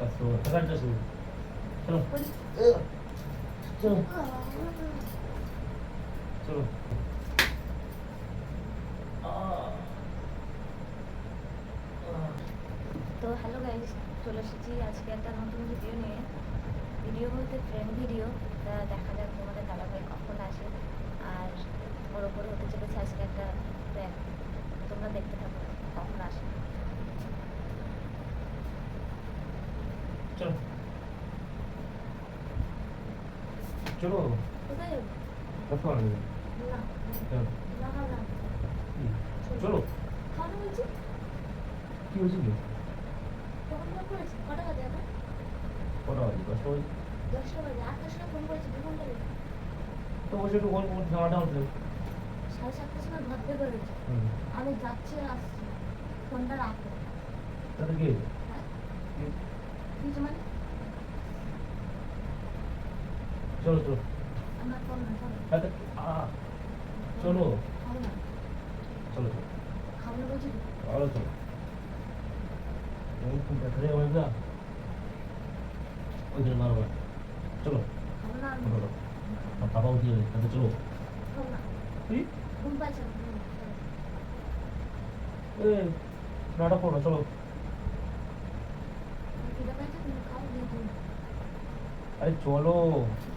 তো hello guys চলে এসেছি আজকে একটা নতুন ভিডিও নিয়ে ভিডিও বলতে ট্রেন ভিডিও দেখা যাক তোমাদের দাদাভাই কখন চলো চলো কি হয়েছে কি কটা বাজে দশটা বাজে দশটা বাজে আটটার সময় ফোন করেছি দু ঘন্টা তো বসে একটু গল্প করতে ঝামেলা উঠলে সাড়ে সাতটার সময় ঘর থেকে বেরোচ্ছে আমি যাচ্ছি আসছি ফোনটা রাখো তাহলে হ্যাঁ? কি হয়েছে কি মানে 저로 저로 하여튼 아 저로 저로 저로 알았어 너무 큰 그래 말자 어디를 말아봐 저로 저로 봐봐 어디를 가서 저로 이? 예 나라 보러 저로 아니 저로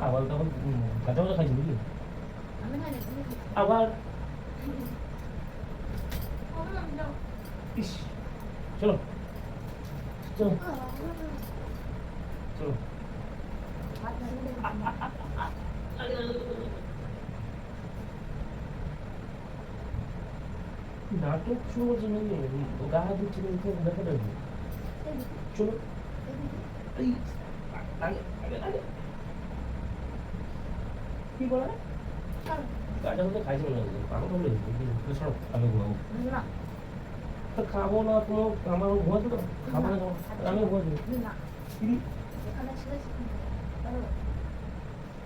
awal tahun nggak tahu kayak dulu awal ish solo solo solo 나도 추워지는 게 나도 지금 이렇게 내버려 줘. 좀, 아이, 아니, 아니, 아니. কি বলে কাজা তো খাইছো না পাগল হলে সব আমি ঘুমাবো না তো খাবো না তোমার আমার ঘুমাতে তো খাবো না আমি ঘুমাতে না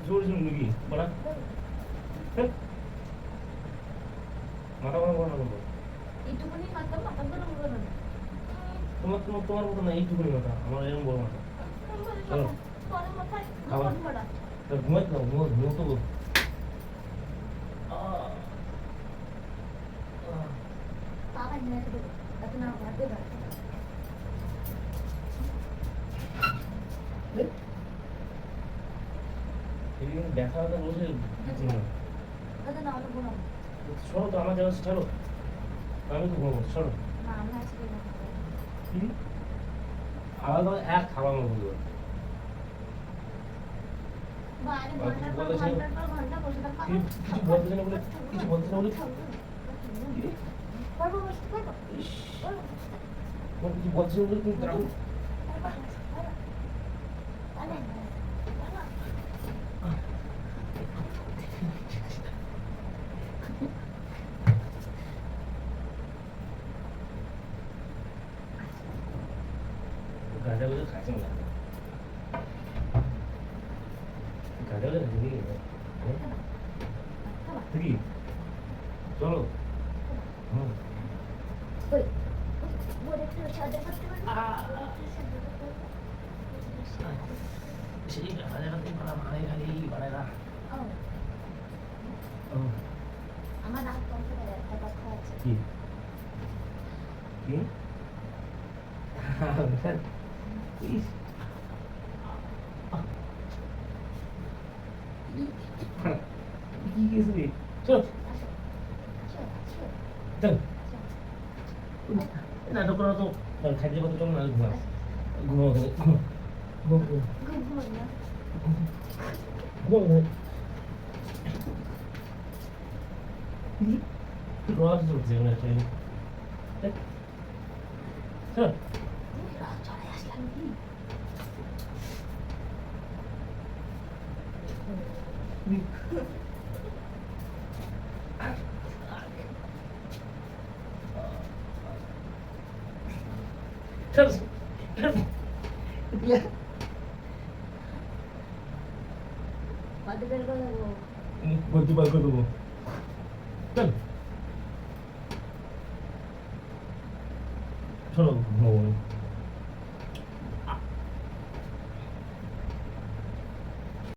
জোর জোর নাকি বড়া মাথা ভাঙবো না বলবো এইটুকুনি মাথা মাথা তো ভাঙবো না তোমার তোমার তোমার মতো না এইটুকুনি মাথা আমার এরকম বড় মাথা আচ্ছা, চলো খাবার ঘুমাই না ঘুমো ঘুমো তো দেখা হতো বসে সরো তো আমার জায়গা ছাড়ো আমি তো ঘুমাবো সরো আলাদা এক খাওয়ানো বলবো কিছু বলতে না বলে কিছু বলতে না বলে কিছু বলছে না বলে তুমি দাঁড়াও 가자고 가지 말라고. కథలు అది తిరిగి Oh. Oh. Please. 이슬이 저일 나도 그래도 난 가지 것도 좀 나도 그만 고마워 고마워 고마워 들어와서 좀 지원해 줘요 네? 자 Thank 음. you. 음. Dur. మధ్య పెరుగుతావు మధ్య పడుకోదు 저런 뭐